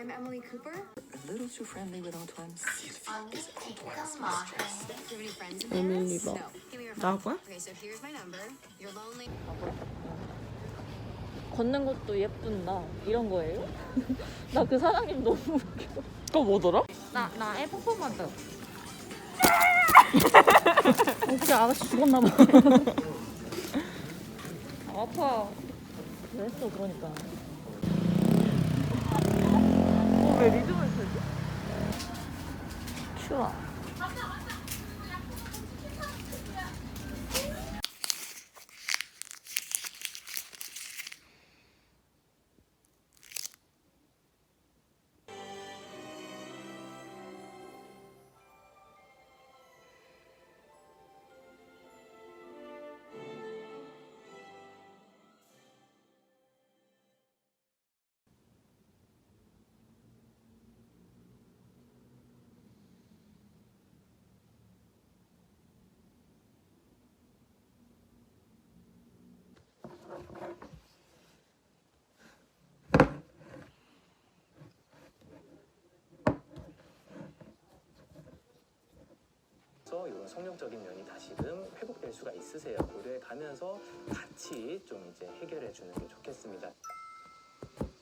I'm Emily Cooper. A little too friendly with Antoine. Do you have any friends in Emily Paris? 봐. No. Give me your 나올 phone. 거야? Okay, so here's my number. You're lonely. 걷는 것도 예쁜다 이런 거예요? 나 그 사장님 너무 웃겨 그거 뭐더라? 나 나의 퍼포먼스 어떻게 아가씨 죽었나 봐 아, 아파 왜 했어 그러니까 어, 왜 리듬을 타지? 추워 그래서 이런 성령적인 면이 다시금 회복될 수가 있으세요. 고려에 가면서 같이 좀 이제 해결해 주는 게 좋겠습니다.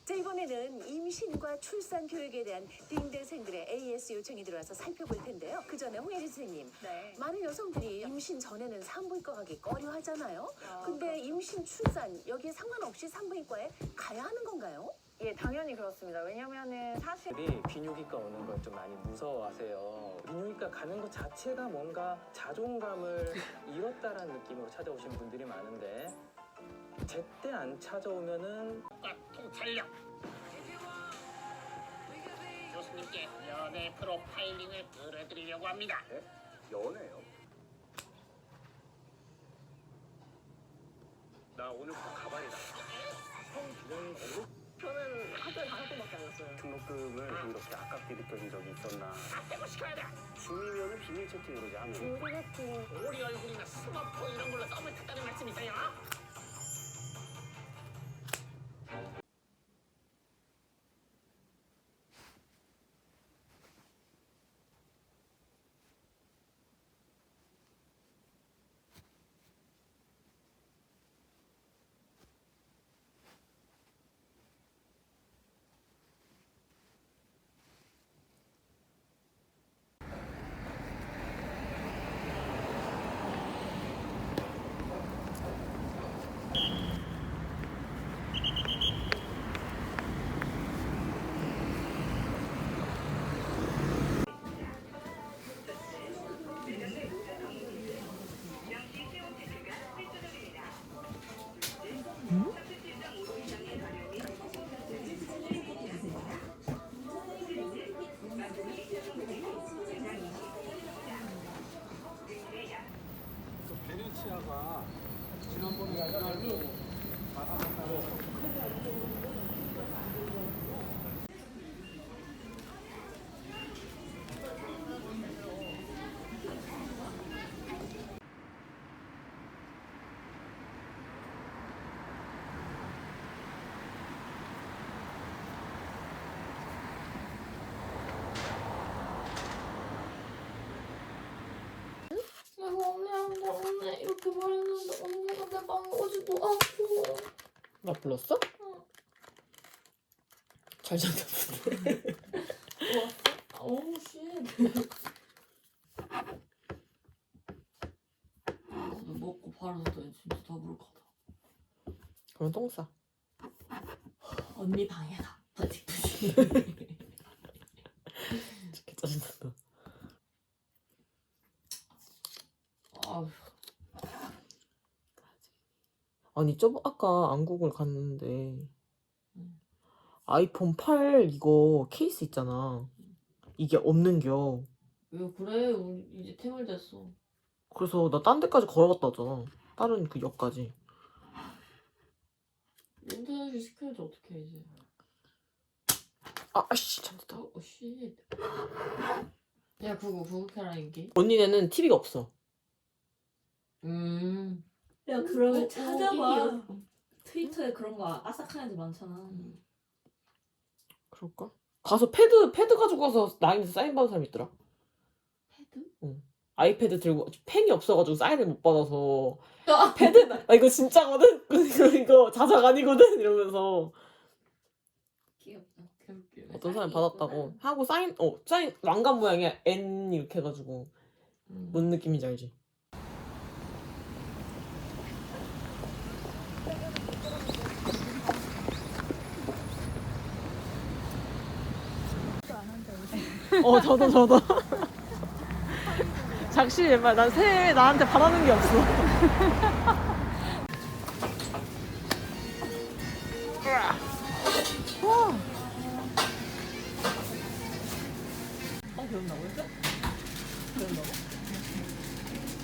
자 이번에는 임신과 출산 교육에 대한 딩대생들의 AS 요청이 들어와서 살펴볼 텐데요. 그 전에 홍혜진 선생님, 네. 많은 여성들이 임신 전에는 산부인과 가기 꺼려 하잖아요. 아, 근데 임신, 출산 여기에 상관없이 산부인과에 가야 하는 건가요? 예, 당연히 그렇습니다. 왜냐면은 사실 들이 비뇨기과 오는 걸 좀 많이 무서워하세요. 비뇨기과 가는 것 자체가 뭔가 자존감을 잃었다라는 느낌으로 찾아오신 분들이 많은데 제때 안 찾아오면은 통찰력 교수님께 연애 프로파일링을 보여드리려고 합니다. 연애요. 나 오늘 꼭 가발이다. 공급 저는 학교에 다섯 번밖에 안 갔어요. 등록금을 이렇게 아깝게 느껴진 적이 있었나? 다 빼고 시켜야 돼. 중이면은 비밀 채팅으로 이제 하면 중고 같은 우리 얼굴이나 스마트폰 이런 걸 내가 언니한테 언니 이렇게 말했는데 언니가 내 망가지고 아프 나 불렀어? 응. 잘 잤다. 어우 씨 먹고 바로 잤더니 진짜 더부룩하다 그럼 똥 싸. 언니 방에 가 부직부직 진짜 짜증난다. 아휴 아니 저번 아까 안국을 갔는데 응. 아이폰 8 이거 케이스 있잖아. 이게 없는겨. 왜 그래 우리 이제 태물됐어 그래서 나 딴 데까지 걸어갔다 하잖아. 다른 그 역까지. 인터넷을 시켜야지 어떡해 이제 아, 아씨, 잠들다. 어, 씨. 야, 그거, 그거 캐라, 인기. 언니네는 TV가 없어. 음. 야 그러면 어, 찾아봐. 어, 트위터에 그런 거 아삭한 애들 많잖아. 그럴까? 가서 패드 패드 가지고 가서 라인에서 사인 받은 사람 있더라. 패드? 아이패드 들고 펜이 없어가지고 사인을 못 받아서. 패드? 나 아, 이거 진짜거든? 이거 이거 자작 아니거든? 이러면서. 귀엽다. 어떤 사람이 받았다고. 하고 사인 어 사인 왕관 모양의 N 이렇게 해가지고. 뭔 느낌인지 알지? 어 저도 저도 작시 말난 새해 나한테 바라는 게 없어. 어 배운다고 했어? 배운다고?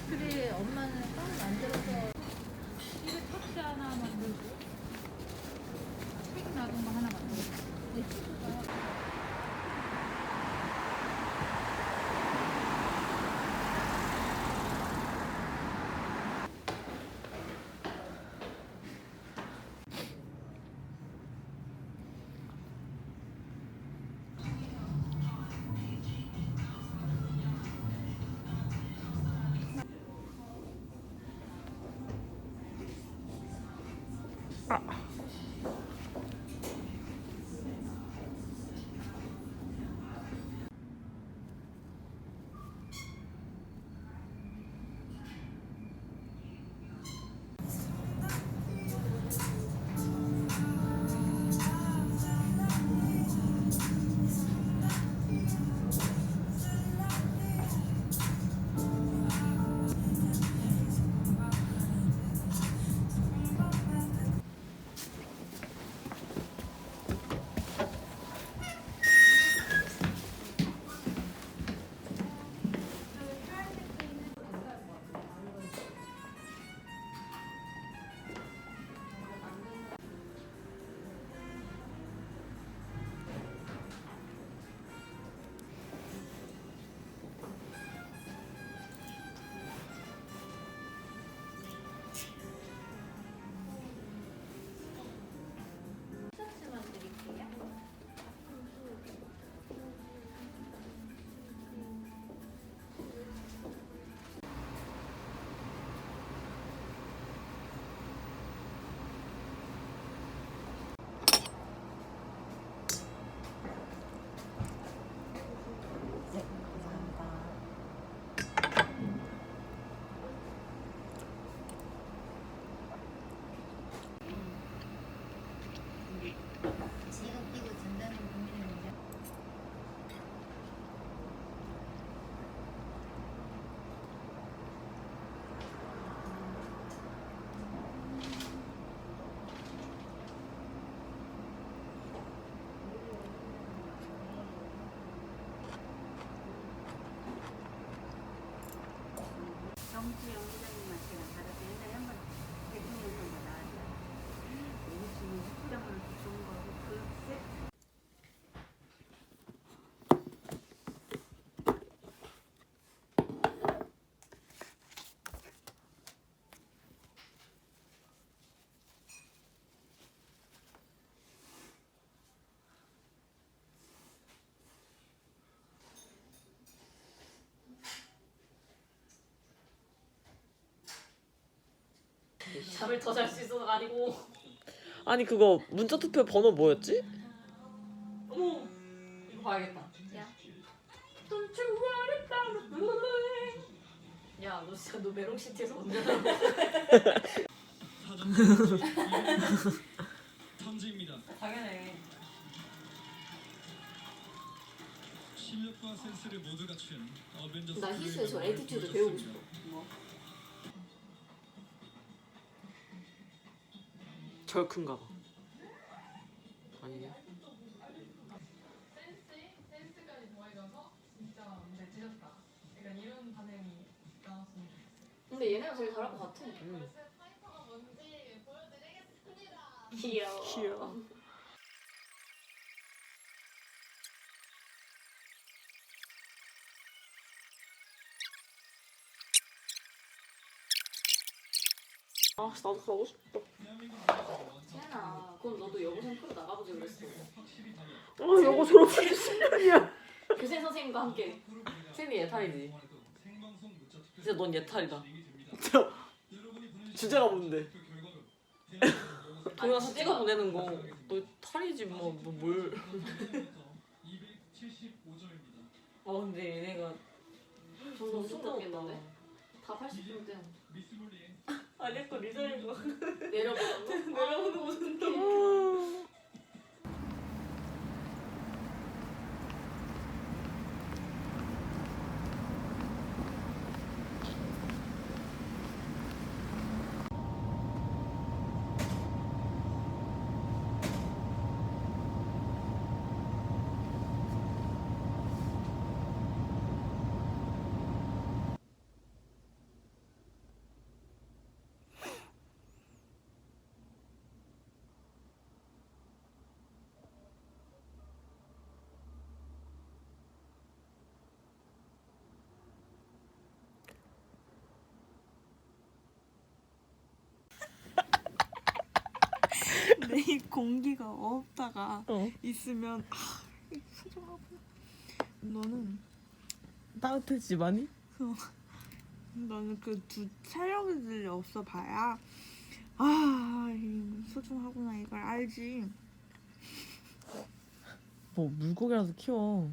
그래 엄마는 빵 만들어서 이거 토치 하나 만들고 책 놔둔 거 하나 만들고 내 친구가 티 잠을 더 잘 수 있어서가 아니고 아니 그거 문자 투표 번호 뭐였지? 어머 이거 봐야겠다. 야. Don't you worry about the blue. 야, 너 진짜 너 메롱시티에서 언제? 탐지입니다. 당연해. 실력과 센스를 모두 갖춘 어벤져스. 나 희수의 저 에티튜드 배우고 싶어. 뭐? 절큰가 봐. 아니네. 근데 얘네가 제일 잘할 것 같아. 음. 귀여워. 귀여워. 아 나도 가고 싶다. 태연아 그럼 너도 여고생 프로 나가보자 그랬어. 아 이거 졸업한 지 10년이야. 교생 선생님과 함께. 쌤이 예탈이지. 진짜 넌 예탈이다. 진짜. 주제가 뭔데? 동영상 찍어. 보내는 거너 탈이지 뭐뭘. 아 근데 얘네가 점점 숨었겠는데? 다 80분대 아니 또 리저인 거. 내려보는 거? 내려보는 거 근데 이 공기가 없다가 어. 있으면 아 소중하구나. 너는 따뜻해지 많이? 너는 그두 촬영들이 없어 봐야 아 이 소중하구나 이걸 알지. 뭐 물고기라도 키워.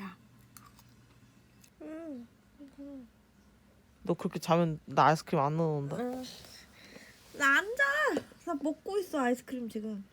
야. 너 그렇게 자면 나 아이스크림 안 넣어놓는다. 나 앉아. 나 먹고 있어 아이스크림 지금.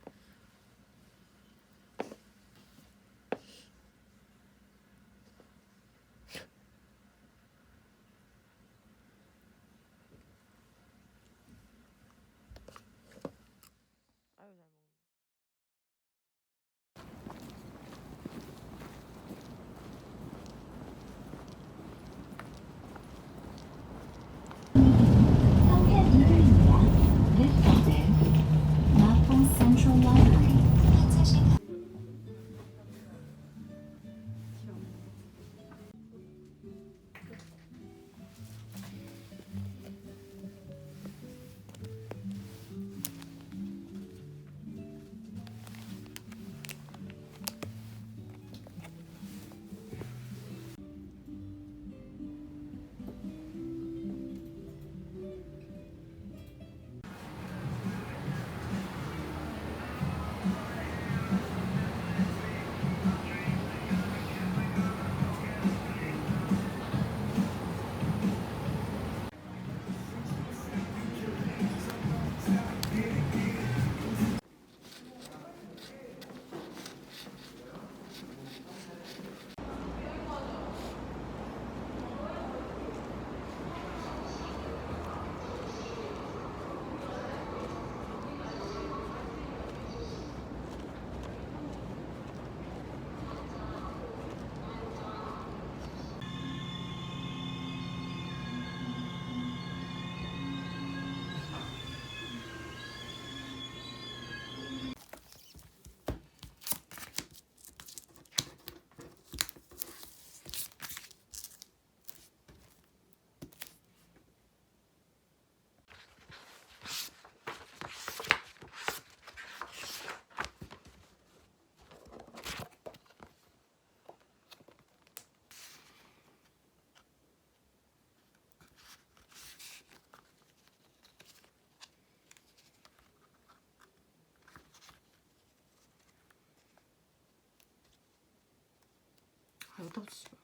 아이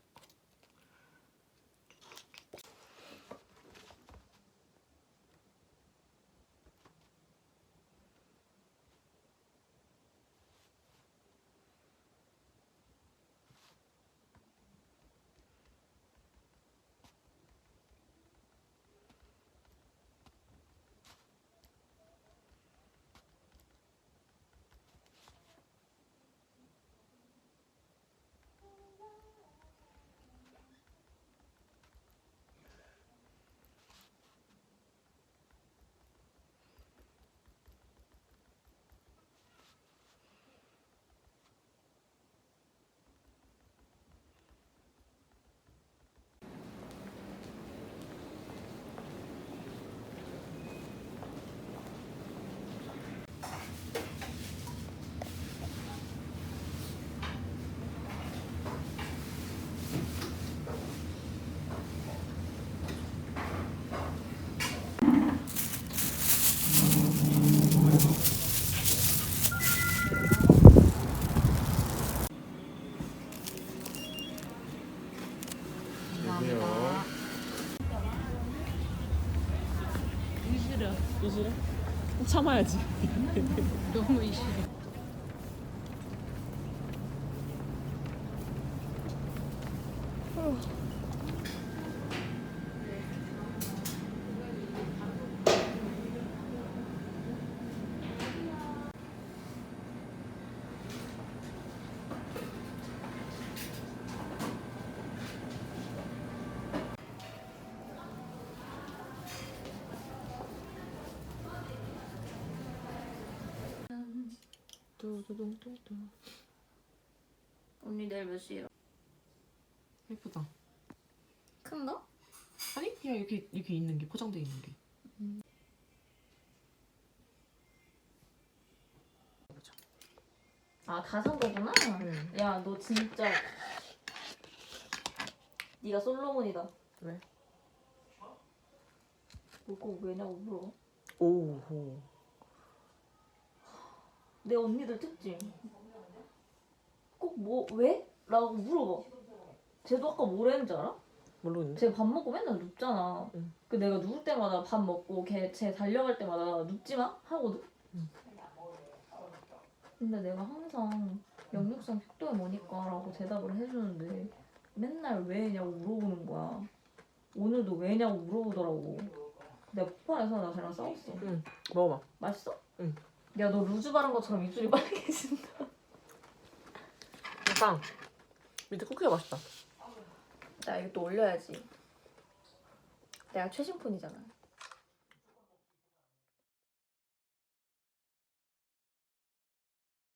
참아야지. 뚜두둥뚜두. 언니 내일 몇 시에요? 예쁘다. 큰 거? 아니 그냥 이렇게 이렇게 있는 게 포장돼 있는 게. 아다 산 거구나. 응. 야 너 진짜 네가 솔로몬이다. 왜? 뭐고 왜냐고 물어. 오호. 내 언니들 특징. 꼭 뭐 왜? 라고 물어봐. 쟤도 아까 뭐라는 줄 알아? 모르겠네. 쟤 밥 먹고 맨날 눕잖아. 응. 그 내가 누울 때마다 밥 먹고 걔 쟤 달려갈 때마다 눕지 마 하거든. 응. 근데 내가 항상 역류성 fic도에 뭐니까라고 대답을 해주는데 맨날 왜냐고 물어보는 거야. 오늘도 왜냐고 물어보더라고. 내가 폭발해서 나 쟤랑 싸웠어. 응. 먹어봐. 맛있어? 응. 야 너 루즈 바른 것처럼 입술이 빨개진다. 빵. 밑에 쿠키가 맛있다. 나 이거 또 올려야지. 내가 최신 폰이잖아.